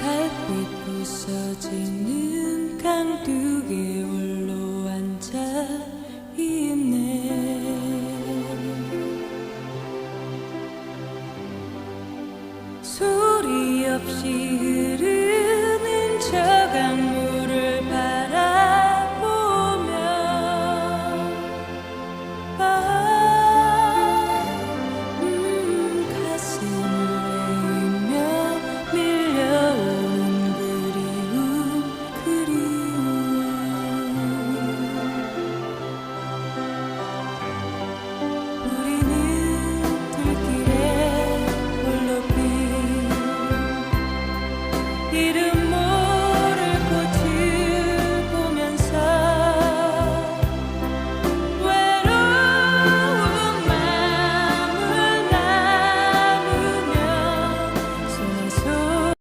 달빛 부서지는 강둑에 올로 앉아 있네. It